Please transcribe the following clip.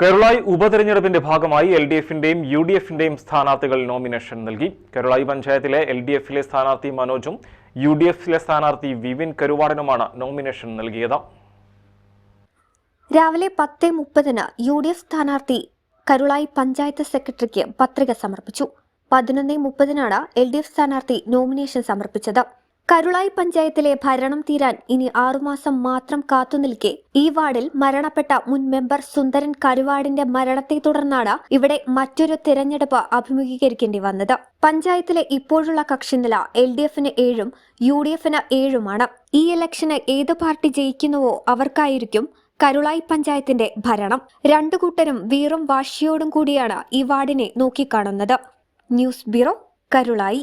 കേരളായി ഉപതെരഞ്ഞെടുപ്പിന്റെ ഭാഗമായി L D എഫിന്റെയും യു ഡി എഫിന്റെയും സ്ഥാനാർത്ഥികൾ നോമിനേഷൻ നൽകി. കേരളായി പഞ്ചായത്തിലെ എൽ ഡി എഫിലെ സ്ഥാനാർത്ഥി മനോജും യു ഡി എഫിലെ സ്ഥാനാർത്ഥി വിവിൻ കരുവാടനുമാണ് നോമിനേഷൻ നൽകിയത്. രാവിലെ പത്ത് മുപ്പതിന് യു ഡി എഫ് സ്ഥാനാർത്ഥി കരുളായി പഞ്ചായത്ത് സെക്രട്ടറിക്ക് പത്രിക സമർപ്പിച്ചു. പതിനൊന്ന് മുപ്പതിനാണ് എൽ ഡി എഫ് സ്ഥാനാർത്ഥി നോമിനേഷൻ സമർപ്പിച്ചത്. കരുളായി പഞ്ചായത്തിലെ ഭരണം തീരാൻ ഇനി ആറുമാസം മാത്രം കാത്തുനിൽക്കെ ഈ വാർഡിൽ മരണപ്പെട്ട മുൻ മെമ്പർ സുന്ദരൻ കരുവാടിന്റെ മരണത്തെ തുടർന്നാണ് ഇവിടെ മറ്റൊരു തിരഞ്ഞെടുപ്പ് അഭിമുഖീകരിക്കേണ്ടി വന്നത്. പഞ്ചായത്തിലെ ഇപ്പോഴുള്ള കക്ഷിനില എൽ ഡി എഫിന് ഏഴും യു ഡി എഫിന് ഏഴുമാണ്. ഈ ഇലക്ഷന് ഏത് പാർട്ടി ജയിക്കുന്നുവോ അവർക്കായിരിക്കും കരുളായി പഞ്ചായത്തിന്റെ ഭരണം. രണ്ടു കൂട്ടരും വീറും വാശിയോടും കൂടിയാണ് ഈ വാർഡിനെ നോക്കിക്കാണുന്നത്. News bureau Karulai.